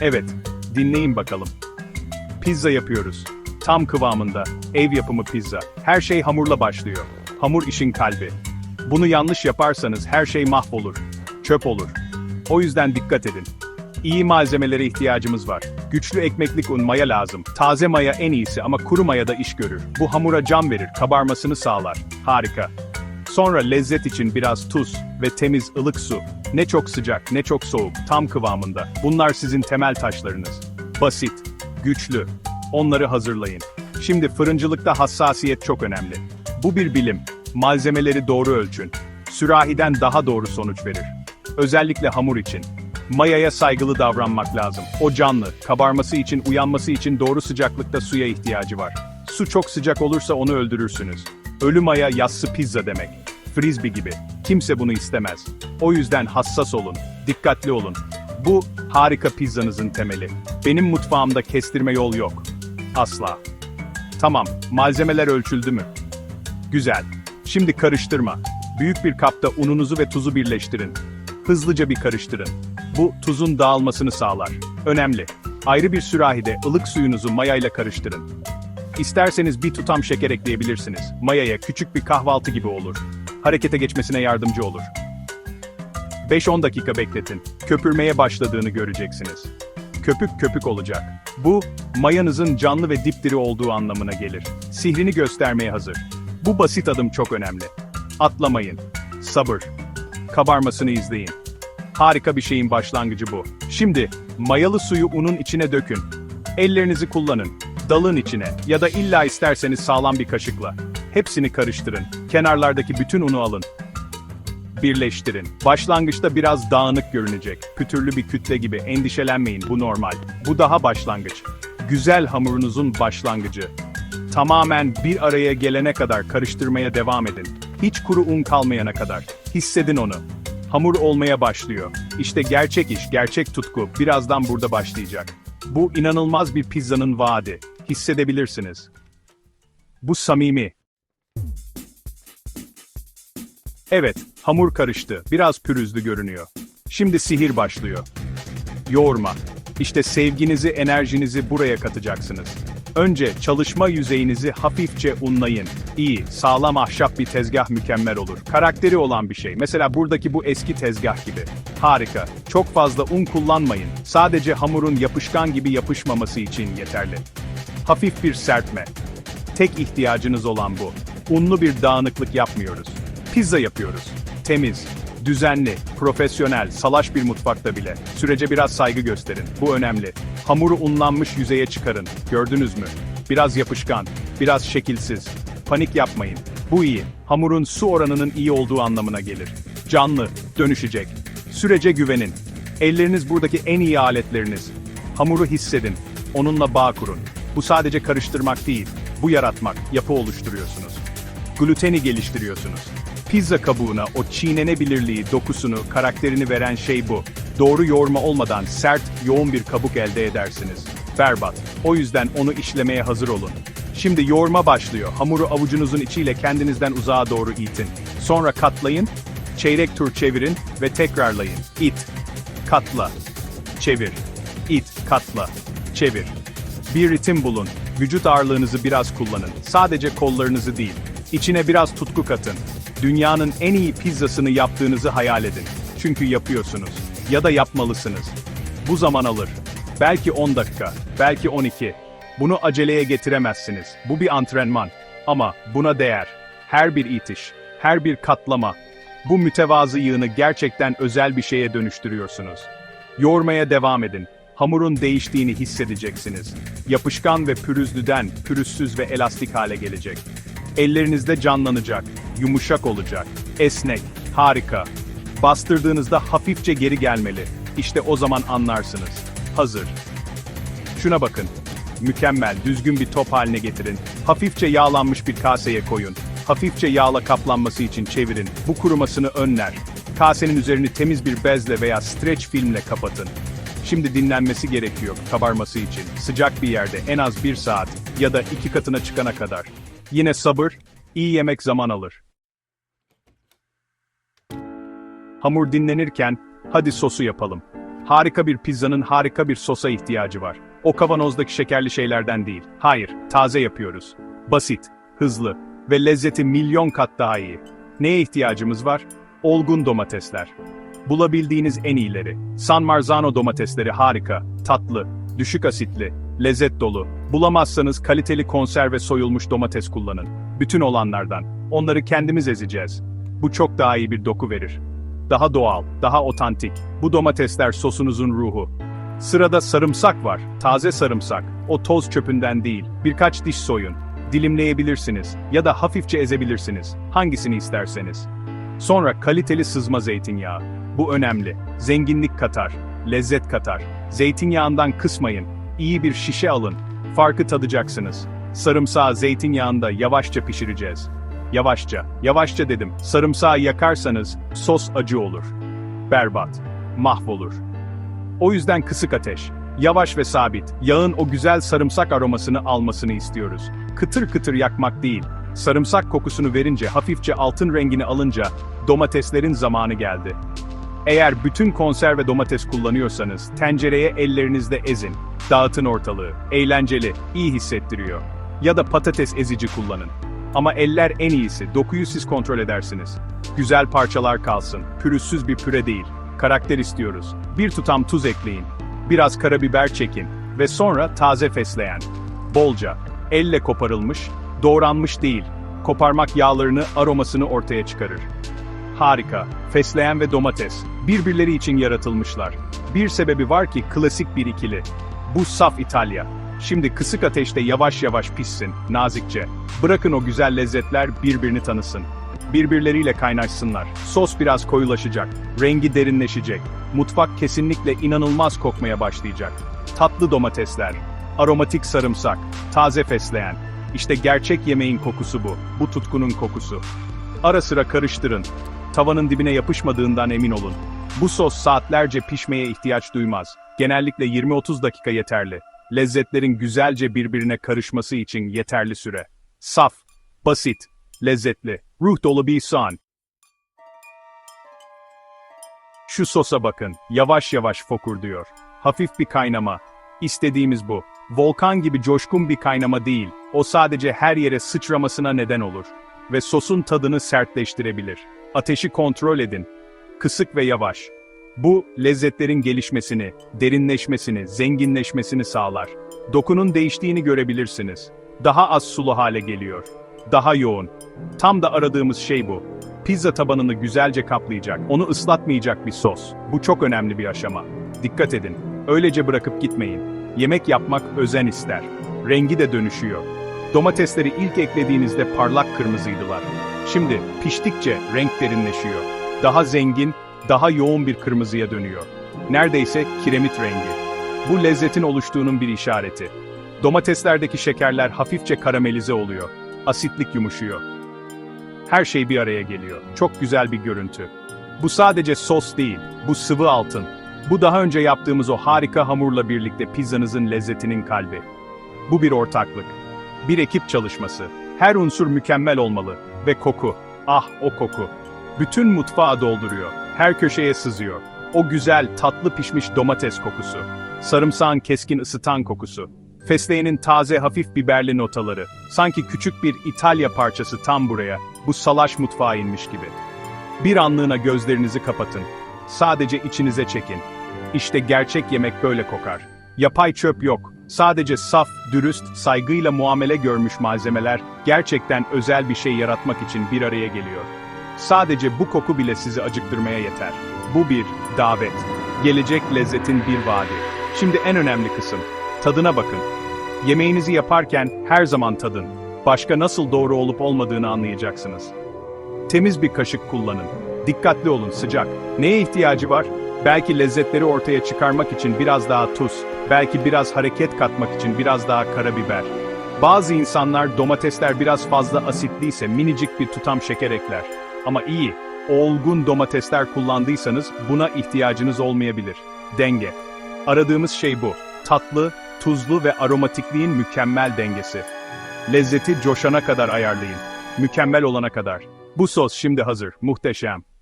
Evet, dinleyin bakalım. Pizza yapıyoruz. Tam kıvamında, ev yapımı pizza. Her şey hamurla başlıyor. Hamur işin kalbi. Bunu yanlış yaparsanız her şey mahvolur. Çöp olur. O yüzden dikkat edin. İyi malzemelere ihtiyacımız var. Güçlü ekmeklik un maya lazım. Taze maya en iyisi ama kuru maya da iş görür. Bu hamura can verir, kabarmasını sağlar. Harika. Sonra lezzet için biraz tuz ve temiz ılık su. Ne çok sıcak ne çok soğuk, tam kıvamında. Bunlar sizin temel taşlarınız. Basit, güçlü. Onları hazırlayın. Şimdi fırıncılıkta hassasiyet çok önemli. Bu bir bilim. Malzemeleri doğru ölçün. Sürahiden daha doğru sonuç verir. Özellikle hamur için. Mayaya saygılı davranmak lazım. O canlı, kabarması için, uyanması için doğru sıcaklıkta suya ihtiyacı var. Su çok sıcak olursa onu öldürürsünüz. Ölü maya yassı pizza demek. Frisbee gibi. Kimse bunu istemez. O yüzden hassas olun, dikkatli olun. Bu, harika pizzanızın temeli. Benim mutfağımda kestirme yol yok. Asla. Tamam, malzemeler ölçüldü mü? Güzel. Şimdi karıştırma. Büyük bir kapta ununuzu ve tuzu birleştirin. Hızlıca bir karıştırın. Bu tuzun dağılmasını sağlar. Önemli. Ayrı bir sürahide ılık suyunuzu mayayla karıştırın. İsterseniz bir tutam şeker ekleyebilirsiniz. Mayaya küçük bir kahvaltı gibi olur. Harekete geçmesine yardımcı olur. 5-10 dakika bekletin. Köpürmeye başladığını göreceksiniz. Köpük köpük olacak. Bu, mayanızın canlı ve dipdiri olduğu anlamına gelir. Sihrini göstermeye hazır. Bu basit adım çok önemli. Atlamayın. Sabır. Kabarmasını izleyin. Harika bir şeyin başlangıcı bu. Şimdi, mayalı suyu unun içine dökün. Ellerinizi kullanın. Dalın içine ya da illa isterseniz sağlam bir kaşıkla. Hepsini karıştırın. Kenarlardaki bütün unu alın. Birleştirin. Başlangıçta biraz dağınık görünecek. Pütürlü bir kütle gibi endişelenmeyin bu normal. Bu daha başlangıç. Güzel hamurunuzun başlangıcı. Tamamen bir araya gelene kadar karıştırmaya devam edin. Hiç kuru un kalmayana kadar. Hissedin onu. Hamur olmaya başlıyor. İşte gerçek iş, gerçek tutku birazdan burada başlayacak. Bu inanılmaz bir pizzanın vaadi. Hissedebilirsiniz. Bu samimi. Evet, hamur karıştı. Biraz pürüzlü görünüyor. Şimdi sihir başlıyor. Yoğurma. İşte sevginizi, enerjinizi buraya katacaksınız. Önce çalışma yüzeyinizi hafifçe unlayın. İyi, sağlam ahşap bir tezgah mükemmel olur. Karakteri olan bir şey. Mesela buradaki bu eski tezgah gibi. Harika. Çok fazla un kullanmayın. Sadece hamurun yapışkan gibi yapışmaması için yeterli. Hafif bir serpme. Tek ihtiyacınız olan bu. Unlu bir dağınıklık yapmıyoruz. Pizza yapıyoruz. Temiz, düzenli, profesyonel, salaş bir mutfakta bile. Sürece biraz saygı gösterin. Bu önemli. Hamuru unlanmış yüzeye çıkarın. Gördünüz mü? Biraz yapışkan, biraz şekilsiz. Panik yapmayın. Bu iyi. Hamurun su oranının iyi olduğu anlamına gelir. Canlı, dönüşecek. Sürece güvenin. Elleriniz buradaki en iyi aletleriniz. Hamuru hissedin. Onunla bağ kurun. Bu sadece karıştırmak değil, bu yaratmak, yapı oluşturuyorsunuz. Gluteni geliştiriyorsunuz. Pizza kabuğuna o çiğnenebilirliği, dokusunu, karakterini veren şey bu. Doğru yoğurma olmadan sert, yoğun bir kabuk elde edersiniz. Berbat. O yüzden onu işlemeye hazır olun. Şimdi yoğurma başlıyor. Hamuru avucunuzun içiyle kendinizden uzağa doğru itin. Sonra katlayın, çeyrek tur çevirin ve tekrarlayın. İt, katla, çevir, it, katla, çevir. Bir ritim bulun. Vücut ağırlığınızı biraz kullanın. Sadece kollarınızı değil. İçine biraz tutku katın. Dünyanın en iyi pizzasını yaptığınızı hayal edin. Çünkü yapıyorsunuz. Ya da yapmalısınız. Bu zaman alır. Belki 10 dakika, belki 12. Bunu aceleye getiremezsiniz. Bu bir antrenman. Ama buna değer. Her bir itiş, her bir katlama. Bu mütevazı yığını gerçekten özel bir şeye dönüştürüyorsunuz. Yoğurmaya devam edin. Hamurun değiştiğini hissedeceksiniz. Yapışkan ve pürüzlüden pürüzsüz ve elastik hale gelecek. Ellerinizde canlanacak, yumuşak olacak, esnek, harika. Bastırdığınızda hafifçe geri gelmeli. İşte o zaman anlarsınız. Hazır. Şuna bakın. Mükemmel, düzgün bir top haline getirin. Hafifçe yağlanmış bir kaseye koyun. Hafifçe yağla kaplanması için çevirin. Bu kurumasını önler. Kasenin üzerini temiz bir bezle veya streç filmle kapatın. Şimdi dinlenmesi gerekiyor kabarması için. Sıcak bir yerde en az bir saat ya da iki katına çıkana kadar. Yine sabır, iyi yemek zaman alır. Hamur dinlenirken, hadi sosu yapalım. Harika bir pizzanın harika bir sosa ihtiyacı var. O kavanozdaki şekerli şeylerden değil. Hayır, taze yapıyoruz. Basit, hızlı ve lezzeti milyon kat daha iyi. Neye ihtiyacımız var? Olgun domatesler. Bulabildiğiniz en iyileri. San Marzano domatesleri harika, tatlı, düşük asitli, lezzet dolu. Bulamazsanız kaliteli konserve soyulmuş domates kullanın. Bütün olanlardan. Onları kendimiz ezeceğiz. Bu çok daha iyi bir doku verir. Daha doğal, daha otantik. Bu domatesler sosunuzun ruhu. Sırada sarımsak var. Taze sarımsak. O toz çöpünden değil. Birkaç diş soyun. Dilimleyebilirsiniz ya da hafifçe ezebilirsiniz. Hangisini isterseniz. Sonra kaliteli sızma zeytinyağı. Bu önemli. Zenginlik katar, lezzet katar. Zeytinyağından kısmayın. İyi bir şişe alın. Farkı tadacaksınız. Sarımsağı zeytinyağında yavaşça pişireceğiz. Yavaşça, yavaşça dedim. Sarımsağı yakarsanız sos acı olur. Berbat, mahvolur. O yüzden kısık ateş, yavaş ve sabit, yağın o güzel sarımsak aromasını almasını istiyoruz. Kıtır kıtır yakmak değil, sarımsak kokusunu verince hafifçe altın rengini alınca domateslerin zamanı geldi. Eğer bütün konserve domates kullanıyorsanız tencereye ellerinizle ezin, dağıtın ortalığı, eğlenceli, iyi hissettiriyor. Ya da patates ezici kullanın. Ama eller en iyisi, dokuyu siz kontrol edersiniz. Güzel parçalar kalsın, pürüzsüz bir püre değil. Karakter istiyoruz. Bir tutam tuz ekleyin. Biraz karabiber çekin. Ve sonra taze fesleğen. Bolca. Elle koparılmış, doğranmış değil. Koparmak yağlarını, aromasını ortaya çıkarır. Harika. Fesleğen ve domates. Birbirleri için yaratılmışlar. Bir sebebi var ki klasik bir ikili. Bu saf İtalya. Şimdi kısık ateşte yavaş yavaş pişsin, nazikçe. Bırakın o güzel lezzetler birbirini tanısın. Birbirleriyle kaynaşsınlar. Sos biraz koyulaşacak, rengi derinleşecek. Mutfak kesinlikle inanılmaz kokmaya başlayacak. Tatlı domatesler, aromatik sarımsak, taze fesleğen. İşte gerçek yemeğin kokusu bu. Bu tutkunun kokusu. Ara sıra karıştırın. Tavanın dibine yapışmadığından emin olun. Bu sos saatlerce pişmeye ihtiyaç duymaz. Genellikle 20-30 dakika yeterli. Lezzetlerin güzelce birbirine karışması için yeterli süre. Saf, basit, lezzetli, ruh dolu bir soğan. Şu sosa bakın, yavaş yavaş fokur diyor. Hafif bir kaynama. İstediğimiz bu. Volkan gibi coşkun bir kaynama değil, o sadece her yere sıçramasına neden olur. Ve sosun tadını sertleştirebilir. Ateşi kontrol edin. Kısık ve yavaş. Bu, lezzetlerin gelişmesini, derinleşmesini, zenginleşmesini sağlar. Dokunun değiştiğini görebilirsiniz. Daha az sulu hale geliyor. Daha yoğun. Tam da aradığımız şey bu. Pizza tabanını güzelce kaplayacak, onu ıslatmayacak bir sos. Bu çok önemli bir aşama. Dikkat edin. Öylece bırakıp gitmeyin. Yemek yapmak özen ister. Rengi de dönüşüyor. Domatesleri ilk eklediğinizde parlak kırmızıydılar. Şimdi piştikçe renk derinleşiyor. Daha zengin, daha yoğun bir kırmızıya dönüyor. Neredeyse kiremit rengi. Bu lezzetin oluştuğunun bir işareti. Domateslerdeki şekerler hafifçe karamelize oluyor. Asitlik yumuşuyor. Her şey bir araya geliyor. Çok güzel bir görüntü. Bu sadece sos değil, bu sıvı altın. Bu daha önce yaptığımız o harika hamurla birlikte pizzanızın lezzetinin kalbi. Bu bir ortaklık. Bir ekip çalışması. Her unsur mükemmel olmalı. Ve koku. Ah o koku. Bütün mutfağı dolduruyor. Her köşeye sızıyor. O güzel, tatlı pişmiş domates kokusu. Sarımsağın keskin ısıtan kokusu. Fesleğenin taze hafif biberli notaları. Sanki küçük bir İtalya parçası tam buraya. Bu salaş mutfağa inmiş gibi. Bir anlığına gözlerinizi kapatın. Sadece içinize çekin. İşte gerçek yemek böyle kokar. Yapay çöp yok. Sadece saf, dürüst, saygıyla muamele görmüş malzemeler gerçekten özel bir şey yaratmak için bir araya geliyor. Sadece bu koku bile sizi acıktırmaya yeter. Bu bir davet. Gelecek lezzetin bir vaadi. Şimdi en önemli kısım. Tadına bakın. Yemeğinizi yaparken her zaman tadın. Başka nasıl doğru olup olmadığını anlayacaksınız. Temiz bir kaşık kullanın. Dikkatli olun sıcak. Neye ihtiyacı var? Belki lezzetleri ortaya çıkarmak için biraz daha tuz, belki biraz hareket katmak için biraz daha karabiber. Bazı insanlar domatesler biraz fazla asitliyse minicik bir tutam şeker ekler. Ama iyi, olgun domatesler kullandıysanız buna ihtiyacınız olmayabilir. Denge. Aradığımız şey bu. Tatlı, tuzlu ve aromatikliğin mükemmel dengesi. Lezzeti coşana kadar ayarlayın. Mükemmel olana kadar. Bu sos şimdi hazır. Muhteşem.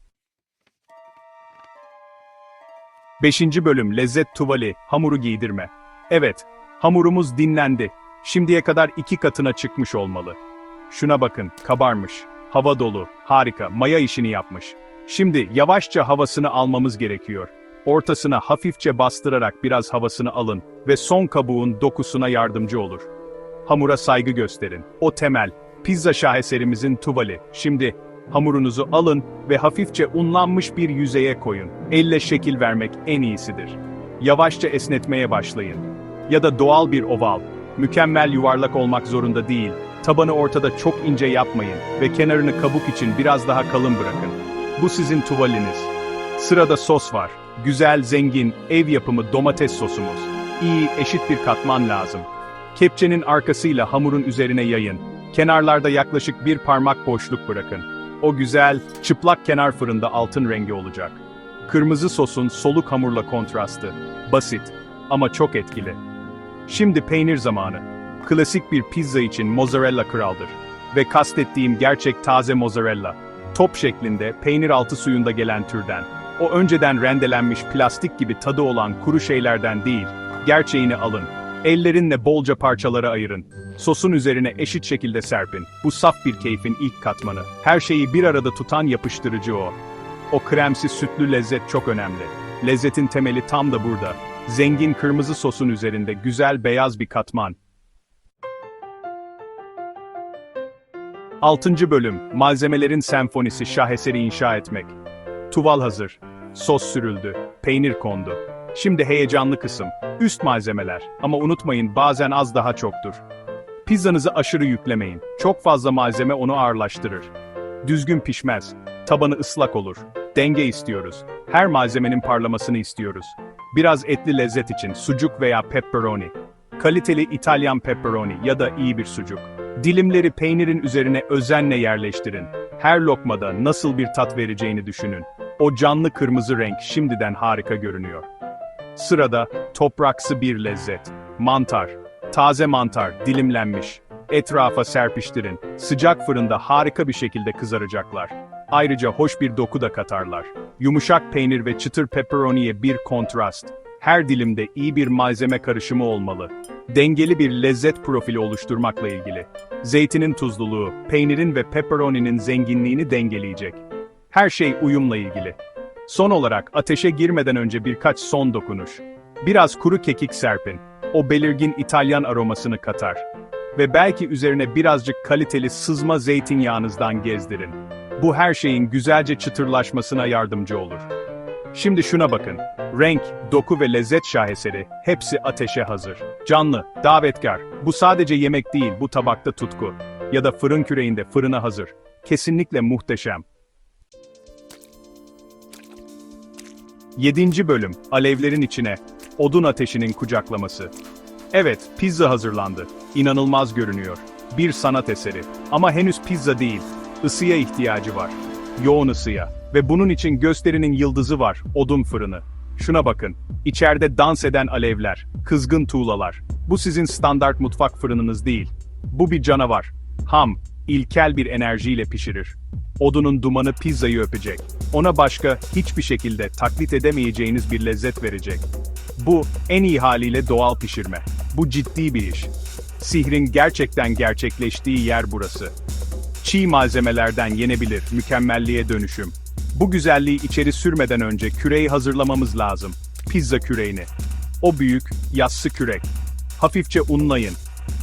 5. bölüm Lezzet Tuvali, hamuru giydirme. Evet, hamurumuz dinlendi. Şimdiye kadar iki katına çıkmış olmalı. Şuna bakın, kabarmış. Hava dolu, harika, maya işini yapmış. Şimdi yavaşça havasını almamız gerekiyor. Ortasına hafifçe bastırarak biraz havasını alın ve son kabuğun dokusuna yardımcı olur. Hamura saygı gösterin. O temel, pizza şaheserimizin tuvali. Şimdi hamurunuzu alın ve hafifçe unlanmış bir yüzeye koyun. Elle şekil vermek en iyisidir. Yavaşça esnetmeye başlayın. Ya da doğal bir oval. Mükemmel yuvarlak olmak zorunda değil. Tabanı ortada çok ince yapmayın ve kenarını kabuk için biraz daha kalın bırakın. Bu sizin tuvaliniz. Sırada sos var. Güzel, zengin, ev yapımı domates sosumuz. İyi, eşit bir katman lazım. Kepçenin arkasıyla hamurun üzerine yayın. Kenarlarda yaklaşık bir parmak boşluk bırakın. O güzel, çıplak kenar fırında altın rengi olacak. Kırmızı sosun soluk hamurla kontrastı. Basit ama çok etkili. Şimdi peynir zamanı. Klasik bir pizza için mozzarella kraldır. Ve kastettiğim gerçek taze mozzarella. Top şeklinde, peynir altı suyunda gelen türden. O önceden rendelenmiş plastik gibi tadı olan kuru şeylerden değil, gerçeğini alın. Ellerinle bolca parçalara ayırın. Sosun üzerine eşit şekilde serpin. Bu saf bir keyfin ilk katmanı. Her şeyi bir arada tutan yapıştırıcı o. O kremsi sütlü lezzet çok önemli. Lezzetin temeli tam da burada. Zengin kırmızı sosun üzerinde güzel beyaz bir katman. 6. bölüm Malzemelerin senfonisi şaheseri inşa etmek. Tuval hazır. Sos sürüldü. Peynir kondu. Şimdi heyecanlı kısım. Üst malzemeler. Ama unutmayın bazen az daha çoktur. Pizzanızı aşırı yüklemeyin. Çok fazla malzeme onu ağırlaştırır. Düzgün pişmez. Tabanı ıslak olur. Denge istiyoruz. Her malzemenin parlamasını istiyoruz. Biraz etli lezzet için sucuk veya pepperoni. Kaliteli İtalyan pepperoni ya da iyi bir sucuk. Dilimleri peynirin üzerine özenle yerleştirin. Her lokmada nasıl bir tat vereceğini düşünün. O canlı kırmızı renk şimdiden harika görünüyor. Sırada topraksı bir lezzet. Mantar. Taze mantar, dilimlenmiş. Etrafa serpiştirin. Sıcak fırında harika bir şekilde kızaracaklar. Ayrıca hoş bir doku da katarlar. Yumuşak peynir ve çıtır pepperoniye bir kontrast. Her dilimde iyi bir malzeme karışımı olmalı. Dengeli bir lezzet profili oluşturmakla ilgili. Zeytinin tuzluluğu, peynirin ve pepperoninin zenginliğini dengeleyecek. Her şey uyumla ilgili. Son olarak ateşe girmeden önce birkaç son dokunuş. Biraz kuru kekik serpin. O belirgin İtalyan aromasını katar. Ve belki üzerine birazcık kaliteli sızma zeytinyağınızdan gezdirin. Bu her şeyin güzelce çıtırlaşmasına yardımcı olur. Şimdi şuna bakın. Renk, doku ve lezzet şaheseri hepsi ateşe hazır. Canlı, davetkar. Bu sadece yemek değil, bu tabakta tutku. Ya da fırın küreğinde fırına hazır. Kesinlikle muhteşem. 7. bölüm Alevlerin içine odun ateşinin kucaklaması. Evet, pizza hazırlandı. İnanılmaz görünüyor. Bir sanat eseri. Ama henüz pizza değil. Isıya ihtiyacı var. Yoğun ısıya. Ve bunun için gösterinin yıldızı var, odun fırını. Şuna bakın. İçeride dans eden alevler, kızgın tuğlalar. Bu sizin standart mutfak fırınınız değil. Bu bir canavar. Ham, ilkel bir enerjiyle pişirir. Odunun dumanı pizzayı öpecek. Ona başka hiçbir şekilde taklit edemeyeceğiniz bir lezzet verecek. Bu en iyi haliyle doğal pişirme. Bu ciddi bir iş. Sihrin gerçekten gerçekleştiği yer burası. Çiğ malzemelerden yenebilir, mükemmelliğe dönüşüm. Bu güzelliği içeri sürmeden önce küreği hazırlamamız lazım. Pizza küreğini. O büyük, yassı kürek. Hafifçe unlayın.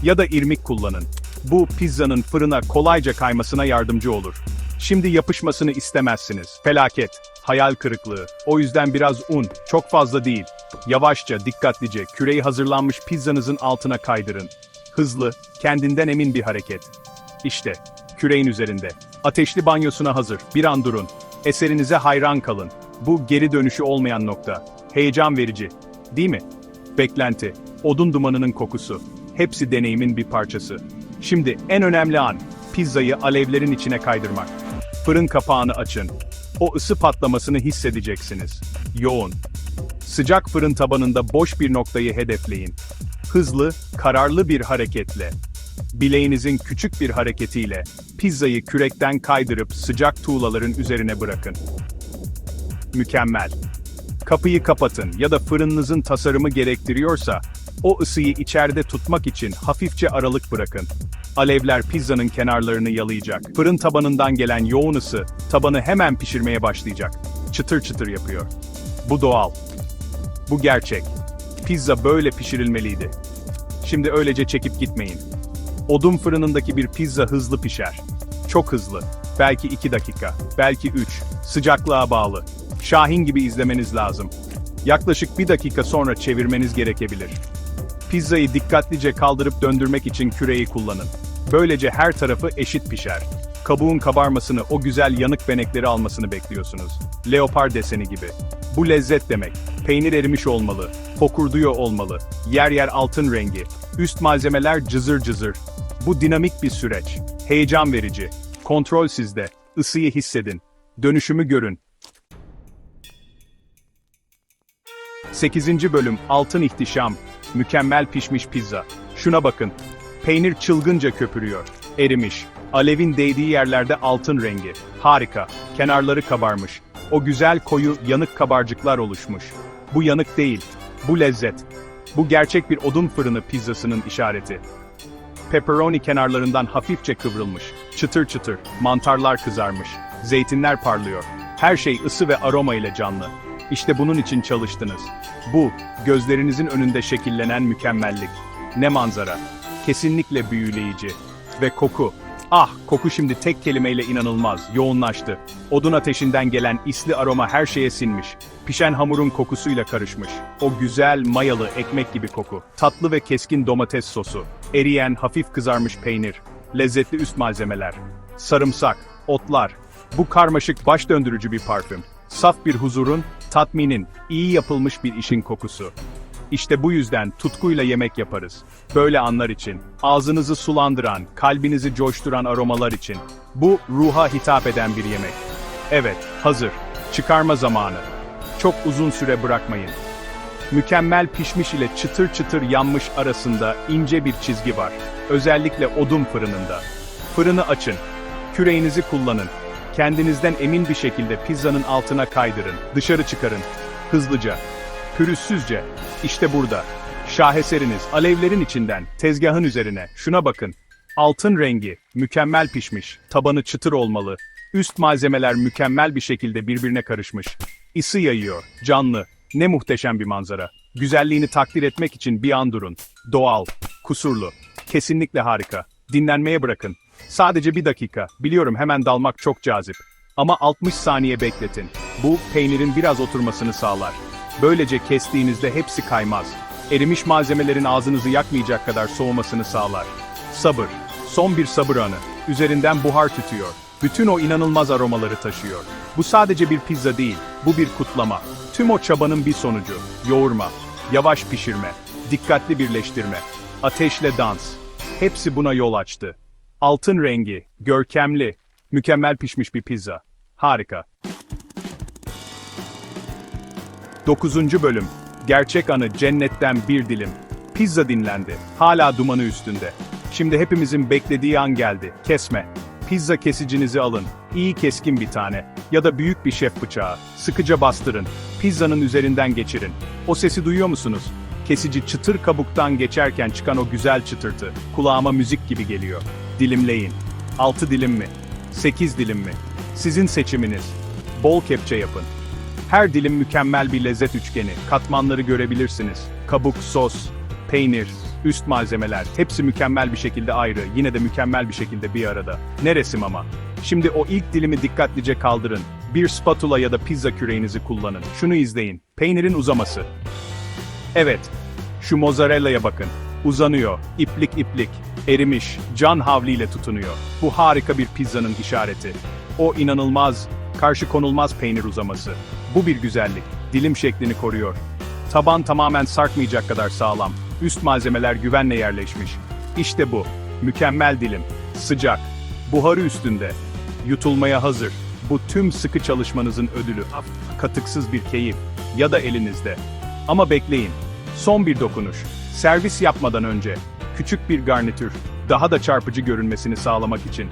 Ya da irmik kullanın. Bu pizzanın fırına kolayca kaymasına yardımcı olur. Şimdi yapışmasını istemezsiniz. Felaket, hayal kırıklığı. O yüzden biraz un, çok fazla değil. Yavaşça, dikkatlice küreği hazırlanmış pizzanızın altına kaydırın. Hızlı, kendinden emin bir hareket. İşte, küreğin üzerinde. Ateşli banyosuna hazır. Bir an durun. Eserinize hayran kalın. Bu geri dönüşü olmayan nokta. Heyecan verici. Değil mi? Beklenti, odun dumanının kokusu. Hepsi deneyimin bir parçası. Şimdi en önemli an, pizzayı alevlerin içine kaydırmak. Fırın kapağını açın. O ısı patlamasını hissedeceksiniz. Yoğun. Sıcak fırın tabanında boş bir noktayı hedefleyin. Hızlı, kararlı bir hareketle. Bileğinizin küçük bir hareketiyle pizzayı kürekten kaydırıp sıcak tuğlaların üzerine bırakın. Mükemmel. Kapıyı kapatın ya da fırınınızın tasarımı gerektiriyorsa, o ısıyı içeride tutmak için hafifçe aralık bırakın. Alevler pizzanın kenarlarını yalayacak. Fırın tabanından gelen yoğun ısı, tabanı hemen pişirmeye başlayacak. Çıtır çıtır yapıyor. Bu doğal. Bu gerçek. Pizza böyle pişirilmeliydi. Şimdi öylece çekip gitmeyin. Odun fırınındaki bir pizza hızlı pişer. Çok hızlı. Belki 2 dakika, belki 3. Sıcaklığa bağlı. Şahin gibi izlemeniz lazım. Yaklaşık bir dakika sonra çevirmeniz gerekebilir. Pizzayı dikkatlice kaldırıp döndürmek için küreyi kullanın. Böylece her tarafı eşit pişer. Kabuğun kabarmasını, o güzel yanık benekleri almasını bekliyorsunuz. Leopar deseni gibi. Bu lezzet demek. Peynir erimiş olmalı, fokurduyor olmalı, yer yer altın rengi, üst malzemeler cızır cızır. Bu dinamik bir süreç. Heyecan verici. Kontrol sizde. Isıyı hissedin. Dönüşümü görün. 8. bölüm Altın İhtişam. Mükemmel pişmiş pizza. Şuna bakın. Peynir çılgınca köpürüyor. Erimiş. Alevin değdiği yerlerde altın rengi. Harika. Kenarları kabarmış. O güzel koyu yanık kabarcıklar oluşmuş. Bu yanık değil. Bu lezzet. Bu gerçek bir odun fırını pizzasının işareti. Pepperoni kenarlarından hafifçe kıvrılmış. Çıtır çıtır, mantarlar kızarmış. Zeytinler parlıyor. Her şey ısı ve aroma ile canlı. İşte bunun için çalıştınız. Bu, gözlerinizin önünde şekillenen mükemmellik. Ne manzara. Kesinlikle büyüleyici. Ve koku. Ah, koku şimdi tek kelimeyle inanılmaz, yoğunlaştı. Odun ateşinden gelen isli aroma her şeye sinmiş. Pişen hamurun kokusuyla karışmış. O güzel, mayalı, ekmek gibi koku. Tatlı ve keskin domates sosu. Eriyen, hafif kızarmış peynir. Lezzetli üst malzemeler. Sarımsak, otlar. Bu karmaşık baş döndürücü bir parfüm. Saf bir huzurun, tatminin, iyi yapılmış bir işin kokusu. İşte bu yüzden tutkuyla yemek yaparız. Böyle anlar için, ağzınızı sulandıran, kalbinizi coşturan aromalar için. Bu ruha hitap eden bir yemek. Evet, hazır. Çıkarma zamanı. Çok uzun süre bırakmayın. Mükemmel pişmiş ile çıtır çıtır yanmış arasında ince bir çizgi var. Özellikle odun fırınında. Fırını açın. Küreğinizi kullanın. Kendinizden emin bir şekilde pizzanın altına kaydırın. Dışarı çıkarın. Hızlıca. Pürüzsüzce. İşte burada. Şaheseriniz alevlerin içinden, tezgahın üzerine. Şuna bakın. Altın rengi, mükemmel pişmiş, tabanı çıtır olmalı. Üst malzemeler mükemmel bir şekilde birbirine karışmış. Isı yayıyor, canlı. Ne muhteşem bir manzara. Güzelliğini takdir etmek için bir an durun. Doğal, kusurlu. Kesinlikle harika. Dinlenmeye bırakın. Sadece bir dakika. Biliyorum hemen dalmak çok cazip. Ama 60 saniye bekletin. Bu, peynirin biraz oturmasını sağlar. Böylece kestiğinizde hepsi kaymaz. Erimiş malzemelerin ağzınızı yakmayacak kadar soğumasını sağlar. Sabır. Son bir sabır anı. Üzerinden buhar tütüyor. Bütün o inanılmaz aromaları taşıyor. Bu sadece bir pizza değil, bu bir kutlama. Tüm o çabanın bir sonucu. Yoğurma, yavaş pişirme, dikkatli birleştirme, ateşle dans. Hepsi buna yol açtı. Altın rengi, görkemli, mükemmel pişmiş bir pizza. Harika. 9. bölüm. Gerçek anı cennetten bir dilim. Pizza dinlendi. Hala dumanı üstünde. Şimdi hepimizin beklediği an geldi. Kesme. Pizza kesicinizi alın. İyi keskin bir tane. Ya da büyük bir şef bıçağı. Sıkıca bastırın. Pizzanın üzerinden geçirin. O sesi duyuyor musunuz? Kesici çıtır kabuktan geçerken çıkan o güzel çıtırtı. Kulağıma müzik gibi geliyor. Dilimleyin. 6 dilim mi? 8 dilim mi? Sizin seçiminiz. Bol kepçe yapın. Her dilim mükemmel bir lezzet üçgeni. Katmanları görebilirsiniz. Kabuk, sos, peynir, üst malzemeler. Hepsi mükemmel bir şekilde ayrı, yine de mükemmel bir şekilde bir arada. Ne resim ama. Şimdi o ilk dilimi dikkatlice kaldırın. Bir spatula ya da pizza küreğinizi kullanın. Şunu izleyin. Peynirin uzaması. Evet. Şu mozzarella'ya bakın. Uzanıyor. iplik iplik. Erimiş. Can havliyle tutunuyor. Bu harika bir pizzanın işareti. O inanılmaz, karşı konulmaz peynir uzaması. Bu bir güzellik. Dilim şeklini koruyor. Taban tamamen sarkmayacak kadar sağlam. Üst malzemeler güvenle yerleşmiş. İşte bu. Mükemmel dilim. Sıcak. Buharı üstünde. Yutulmaya hazır. Bu tüm sıkı çalışmanızın ödülü. Katıksız bir keyif. Ya da elinizde. Ama bekleyin. Son bir dokunuş. Servis yapmadan önce. Küçük bir garnitür. Daha da çarpıcı görünmesini sağlamak için.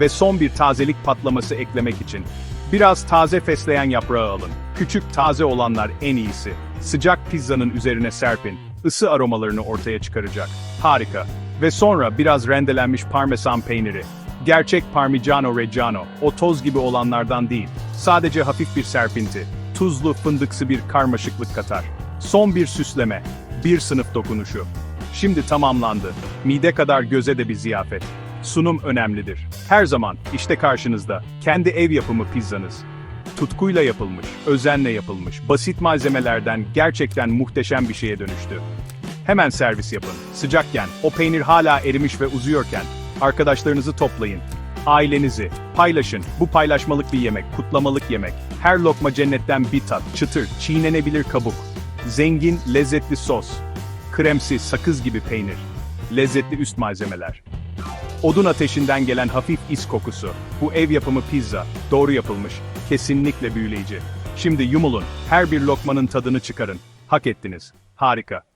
Ve son bir tazelik patlaması eklemek için. Biraz taze fesleğen yaprağı alın. Küçük taze olanlar en iyisi. Sıcak pizzanın üzerine serpin. Isı aromalarını ortaya çıkaracak. Harika. Ve sonra biraz rendelenmiş parmesan peyniri. Gerçek Parmigiano Reggiano, o toz gibi olanlardan değil. Sadece hafif bir serpinti. Tuzlu fındıksı bir karmaşıklık katar. Son bir süsleme. Bir sınıf dokunuşu. Şimdi tamamlandı. Mide kadar göze de bir ziyafet. Sunum önemlidir. Her zaman işte karşınızda kendi ev yapımı pizzanız. Tutkuyla yapılmış, özenle yapılmış, basit malzemelerden gerçekten muhteşem bir şeye dönüştü. Hemen servis yapın. Sıcakken, o peynir hala erimiş ve uzuyorken, arkadaşlarınızı toplayın. Ailenizi, paylaşın. Bu paylaşmalık bir yemek, kutlamalık yemek. Her lokma cennetten bir tat, çıtır, çiğnenebilir kabuk. Zengin, lezzetli sos. Kremsi, sakız gibi peynir. Lezzetli üst malzemeler. Odun ateşinden gelen hafif is kokusu. Bu ev yapımı pizza, doğru yapılmış, kesinlikle büyüleyici. Şimdi yumulun, her bir lokmanın tadını çıkarın. Hak ettiniz. Harika.